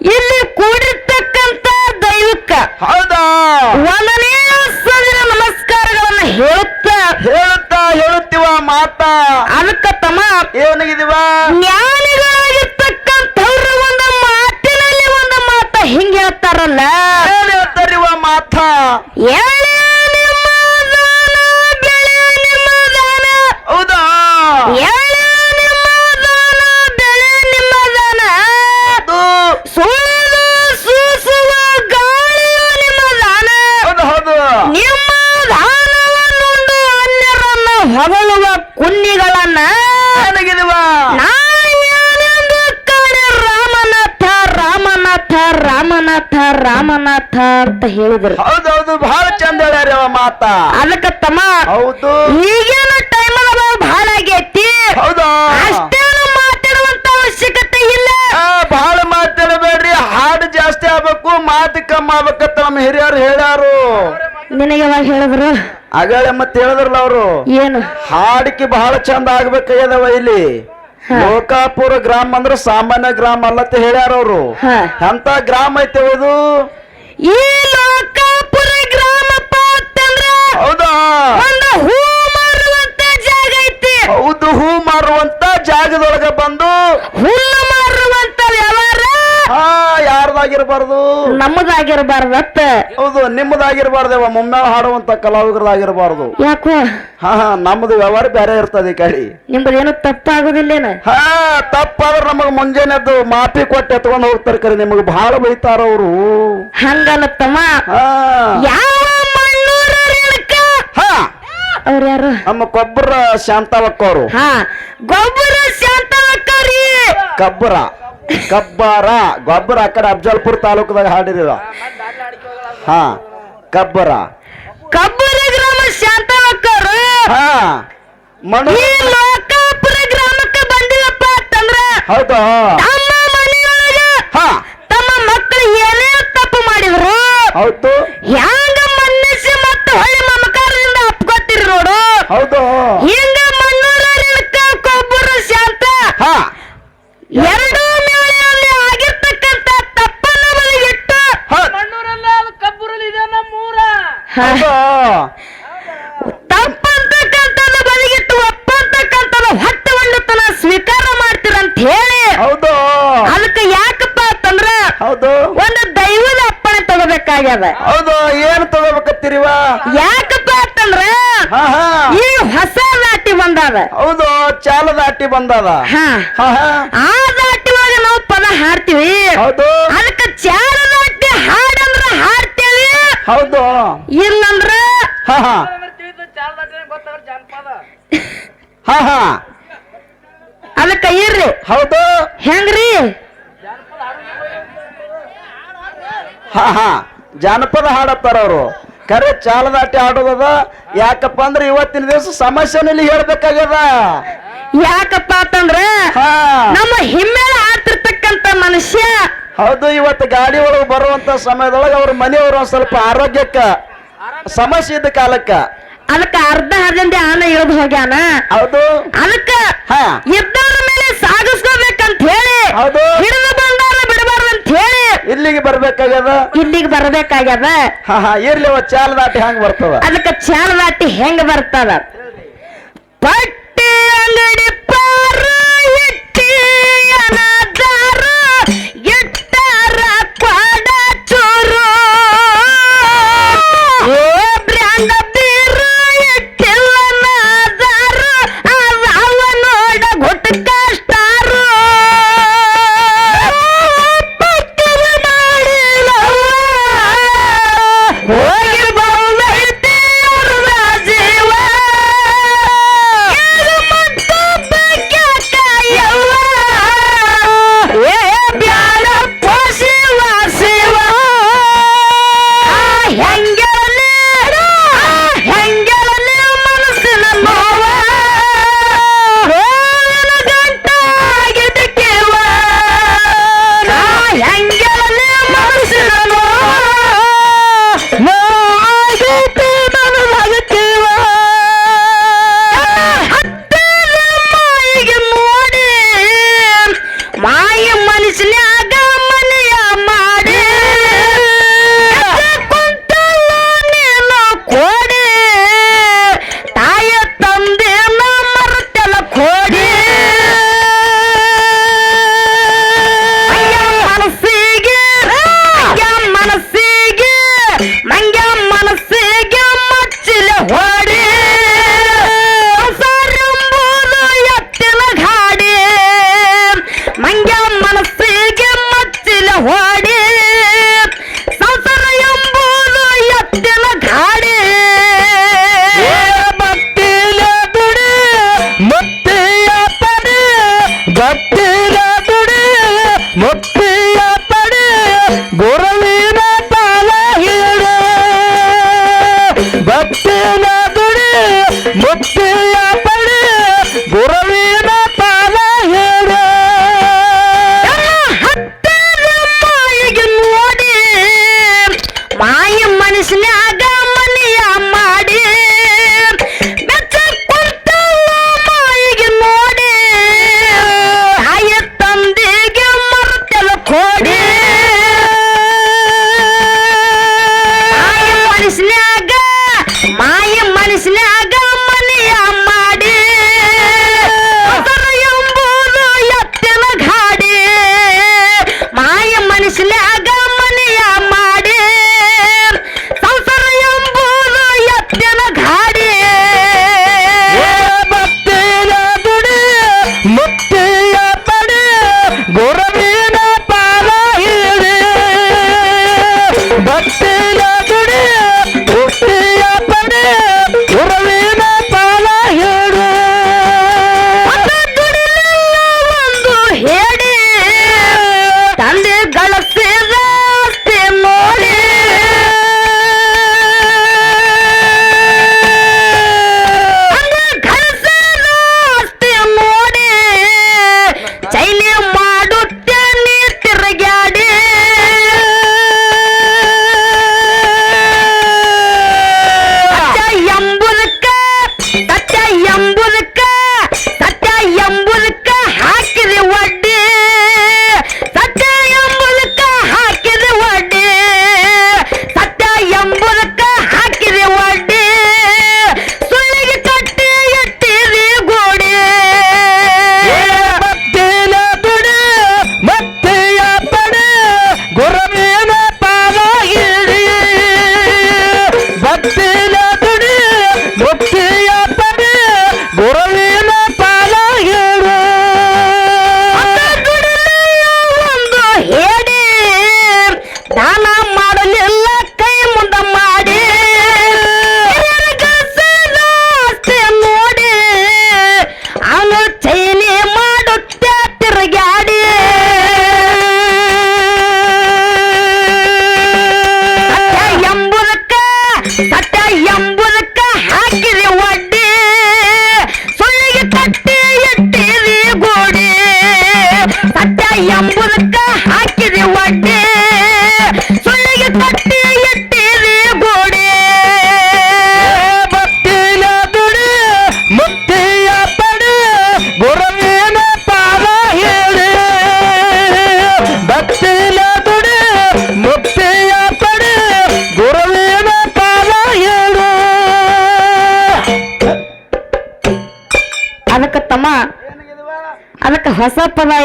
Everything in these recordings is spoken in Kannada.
ಇಲ್ಲಿ ಕೂಡಿರ್ತಕ್ಕಂತ ದೈವಕ್ಕ ಹೌದಾ? ಒಂದನೇ ಸದಿನ ನಮಸ್ಕಾರಗಳನ್ನ ಹೇಳ್ತಾ ಹೇಳುತ್ತಾ ಹೇಳುತ್ತಿವ ಮಾತಾ? ಅನಕ ತಮ ಏನಾಗಿದೀವ? ಜ್ಞಾನಿಗಳಾಗಿರ್ತಕ್ಕಂಥವ್ರ ಒಂದು ಮಾತಿನಲ್ಲಿ ಒಂದು ಮಾತ ಹಿಂಗೆ ಹೇಳ್ತಾರಲ್ಲ. ಹೇಳ್ತಾರಿವ ಮಾತಾ? ಏನ ರಾಮನಾಥ ಅಂತ ಹೇಳಿದ್ರು. ಹೌದೌದು ಬಹಳ ಚಂದ ಹೇಳ್ಯಾರ ಮಾತ. ಅದಕ್ಕ ತಮ್ಮ ಹೌದು. ಈಗಿನ ಟೈಮ್ ಬಹಳ ಆಗೈತಿ. ಹೌದಾ? ಅಷ್ಟೇನು ಮಾತಾಡುವಂತ ಅವಶ್ಯಕತೆ ಇಲ್ಲ. ಆ, ಬಹಳ ಮಾತಾಡಬೇಡ್ರಿ. ಹಾಡು ಜಾಸ್ತಿ ಆಗ್ಬೇಕು ಮಾತು ಕಮ್ಮಿ ಆಗ್ಬೇಕಂತ ನಮ್ಮ ಹಿರಿಯರು ಹೇಳ್ಯಾರು. ನಿನಗೆ ಯಾವಾಗ ಹೇಳಿದ್ರು? ಅಗಳೆ ಮತ್ತೆ ಹೇಳಿದ್ರಲ್ಲ ಅವರು. ಏನು? ಹಾಡಿಕೆ ಬಹಳ ಚಂದ ಆಗ್ಬೇಕಾಗ್ಯದವ ಇಲ್ಲಿ. ಲೋಕಾಪುರ ಗ್ರಾಮ ಅಂದ್ರೆ ಸಾಮಾನ್ಯ ಗ್ರಾಮ ಅಲ್ಲತ್ತ ಹೇಳ್ಯಾರ ಅವರು. ಅಂತ ಗ್ರಾಮ ಐತೆ ಇದು? ಈ ಲೋಕಾಪುರ ಗ್ರಾಮಪ್ಪ ಅಂತಂದ್ರ ಹೌದಾ? ಒಂದು ಹೂ ಮಾರುವಂತ ಜಾಗ ಐತಿ. ಹೌದು ಹೂ ಮಾರುವಂತ ಜಾಗದೊಳಗ ಬಂದು ಹುಲ್ಲು ಯಾರ್ದಾಗಿರ್ಬಾರ್ದು ನಮ್ಮದಾಗಿರ್ಬಾರ್ದತ್ತ ಹೌದು ನಿಮ್ಮದಾಗಿರ್ಬಾರ್ದೇವ ಮೊಮ್ಮೆ ಹಾಡುವಂತ ಕಲಾವಿದರಾಗಿರ್ಬಾರ್ದು. ಯಾಕೋ? ಹಾ ಹಾ ನಮ್ದು ವ್ಯವಹಾರ ಬೇರೆ ಇರ್ತದೆ ಕಡೆ. ನಿಮ್ದೇನು ತಪ್ಪಾಗೋದಿಲ್ಲೇನ? ಹಾ ತಪ್ಪಾದ್ರೆ ನಮಗ್ ಮುಂಜಾನೆದ್ದು ಮಾಪಿ ಕೊಟ್ಟು ಎತ್ಕೊಂಡು ಹೋಗ್ತಾರೆ ಕರಿ ನಿಮಗ್ ಬಹಳ ಬೈತಾರ ಅವರು. ಹಂಗಲ್ಲ ತಮ್ಮ ಹಾ. ಯಾವ ಹಾ. ಅವ್ರ ಯಾರು ನಮ್ಮ ಕೊಬ್ಬರ ಶಾಂತವಕ್ಕ ಅವರು ಹಾ. ಗೊಬ್ಬರ ಶಾಂತವಕ್ಕರಿ ಕಬ್ಬರ. ಕಬ್ಬರ ಗೊಬ್ಬರ ಆ ಕಡೆ ಅಫಜಲ್ಪುರ ತಾಲೂಕದಾಗ ಹಾಡಿರಿದ ಹಾ ಕಬ್ಬರ. ಕಬ್ಬರ ಗ್ರಾಮ ಶಾಂತವಕ್ಕರು ಹಾ ಮಣ್ಣು. ಈ ಲೋಕಾಪುರ ಗ್ರಾಮಕ್ಕೆ ಬಂದಿವಪ್ಪ ಅಂತಂದ್ರ ಹೌದು. ತಮ್ಮ ಮನೆಯೊಳಗ ಹಾ. ತಮ್ಮ ಮಕ್ಕಳು ಏನೇ ತಪ್ಪು ಮಾಡಿದ್ರು ಹೌದು. ಹ್ಯಾಂಗ ಮನ್ನಿಸಿ ಮತ್ತು ಹೊಳ್ಳಿ ಮಮಕಾರದಿಂದ ಅಪ್ಕೊತಿರಿ ನೋಡು. ಹೌದು. ಹಿಂಗ ಮಣ್ಣೂರ ರೇಣುಕ ಶಾಂತ. ಹಾ. ಎರಡೂ ತಪ್ಪಂತಕ್ಕಂಥದ್ದು ಬದಿಗಿಟ್ಟು ಒಪ್ಪಂತಕ್ಕಂಥದ್ದು ಒಂದು ತನ ಸ್ವೀಕಾರ ಮಾಡ್ತೀರಂತ ಹೇಳಿ ಹೌದು. ಅದಕ್ಕೆ ಯಾಕಪ್ಪ ಅಂತಂದ್ರ ಹೌದು. ಒಂದು ದೈವದ ಅಪ್ಪಣೆ ತಗೋಬೇಕಾಗ್ಯದ. ಹೌದು ಏನು ತಗೋಬೇಕತ್ತೀರಿವ ಯಾಕಪ್ಪ ಅಂತಂದ್ರ ಹಾ ಹಾ. ಈ ಹೊಸ ದಾಟಿ ಬಂದಾದ. ಹೌದು ಚಾಲ ದಾಟಿ ಬಂದದ. ಆ ದಾಟಿ ಒಳಗೆ ನಾವು ಪದ ಹಾಡ್ತೀವಿ. ಹೌದು. ಅದಕ್ಕೆ ಚಾಲ ದಾಟಿ ಹಾಡಂದ್ರ ಹಾಡ್ತೇವಿ. ಹೌದು. ಇಲ್ಲಂದ್ರ? ಹಾ ಹಾ. ಹಾ ಹಾ. ಅದಕ್ಕೆ ಇರ್ರಿ. ಹೌದು. ಹೆಂಗ್ರಿ? ಹಾ ಹಾ. ಜಾನಪದ ಹಾಡತ್ತಾರ ಅವರು. ಕರೆ ಚಾಲದಾಟಿ ಆಡೋದದ ಯಾಕಪ್ಪ ಅಂದ್ರೆ ಇವತ್ತಿನ ದಿವಸ ಸಮಸ್ಯೆನಲ್ಲಿ ಹೇಳ್ಬೇಕಾಗ್ಯದ. ಯಾಕಪ್ಪ ಅಂತಂದ್ರ ಹಾ. ಹೌದು ಇವತ್ತು ಗಾಡಿ ಒಳಗೆ ಬರುವಂತ ಸಮಯದೊಳಗೆ ಅವ್ರ ಮನೆಯವರು ಒಂದ್ ಸ್ವಲ್ಪ ಆರೋಗ್ಯಕ್ಕ ಸಮಸ್ಯೆ ಇದ್ದ ಕಾಲಕ್ಕ. ಅದಕ್ಕ ಅರ್ಧ ಹದಿನೈದು ಆನೆ ಇಳಿದು ಹೋಗ್ಯಾನ. ಹೌದು. ಅದಕ್ಕ ಹಾ. ಇದ್ದವ್ರ ಮೇಲೆ ಸಾಗಿಸ್ಕೋಬೇಕಂತ ಹೇಳಿ ಹೌದು. ಹಿಡಿದು ಬಂದಾರ ಅಂತ ಹೇಳಿ ಇಲ್ಲಿಗೆ ಬರ್ಬೇಕಾಗ್ಯದ? ಇಲ್ಲಿಗೆ ಬರ್ಬೇಕಾಗ್ಯದ? ಹಾ ಹಾ ಇರ್ಲಿ ಅವ ಚಾಲ ದಾಟಿ ಹಂಗ ಬರ್ತದ? ಅದಕ್ಕ ಚಾಲ ದಾಟಿ ಹೆಂಗ್ ಬರ್ತದ? ಪಟ್ಟಿ ಅಂಗಡಿ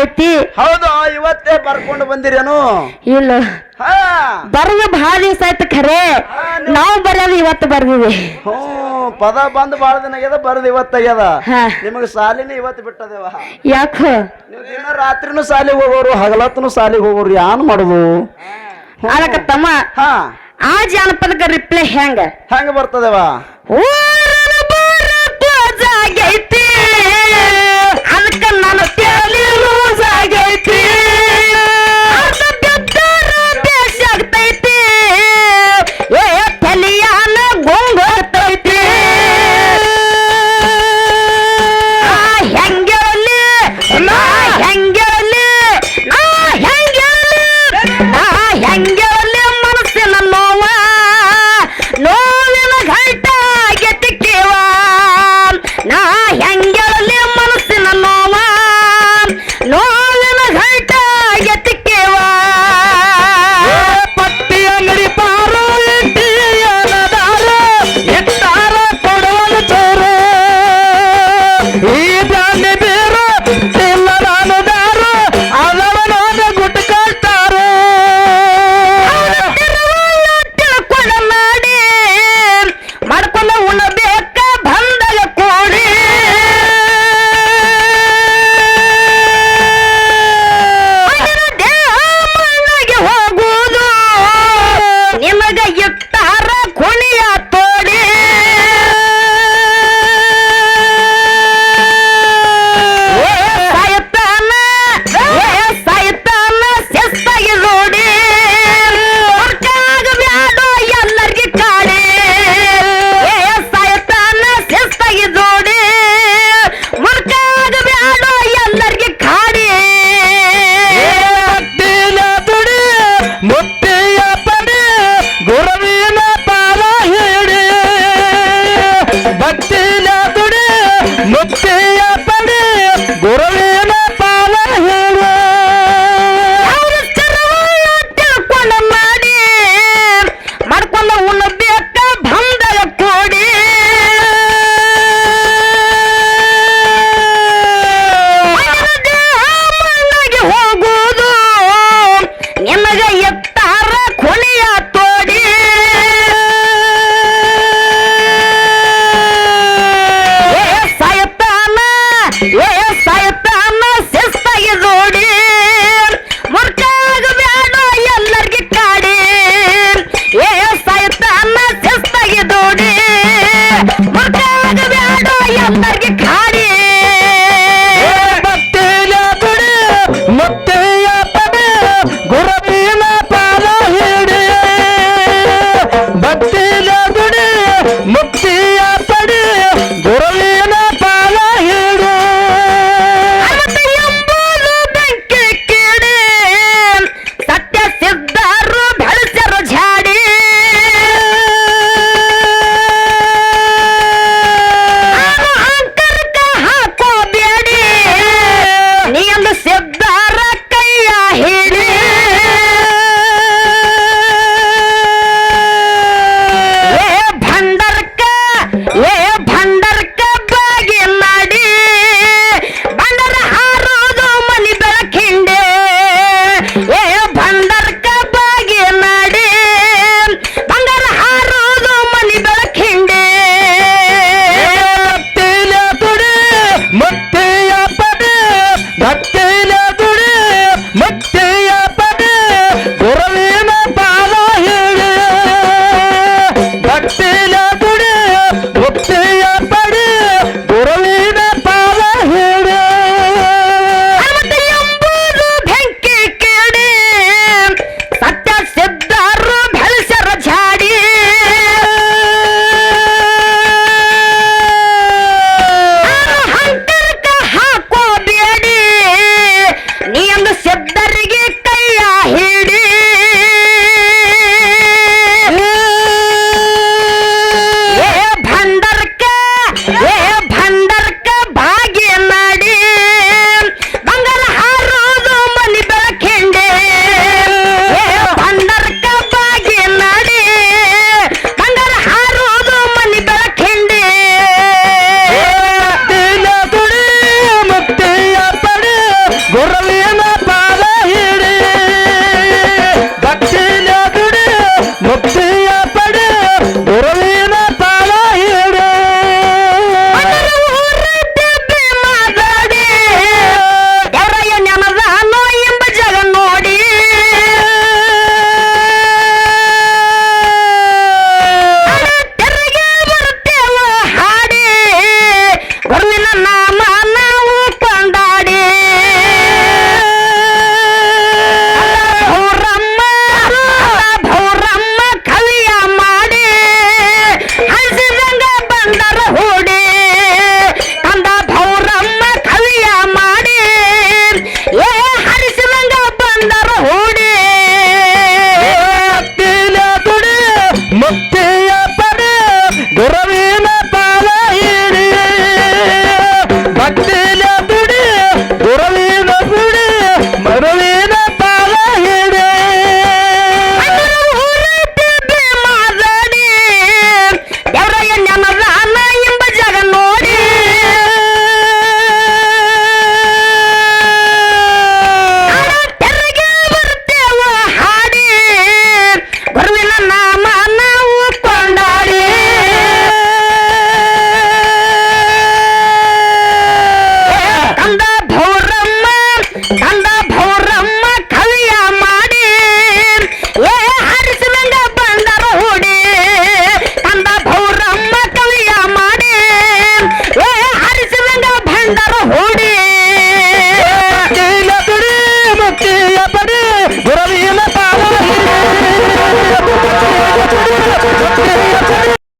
ಐತಿ. ಹೌದು ಇವತ್ತೇ ಬರ್ಕೊಂಡು ಬಂದಿರೇನು ಇಲ್ಲ. ಬರ್ದು ಬಹಳ ದಿವಸ ಆಯ್ತು ಖರೆ. ನಾವು ಬರೋದು ಇವತ್ತು ಬರ್ದಿವಿ. ಪದ ಬಂದ್ ಬಾಳ ದಿನ ಆಗ್ಯದ ಬರ್ದು ಇವತ್ತಾಗ್ಯದ ನಿಮಗೆ ಸಾಲಿನ ಇವತ್ತು ಬಿಟ್ಟದೇವ. ಯಾಕ? ನೀವು ದಿನ ಸಾಲಿಗೆ ಹೋಗೋರು ಹಗಲತ್ತನು ಸಾಲಿಗೆ ಹೋಗೋರು ಯಾನ್ ಮಾಡುದು? ಅದಕ್ಕೆ ತಮ್ಮ ಹಾ. ಆ ಜಾನಪದಕ್ಕೆ ರಿಪ್ಲೈ ಹೆಂಗ? ಹೆಂಗ ಬರ್ತದೇವಾ?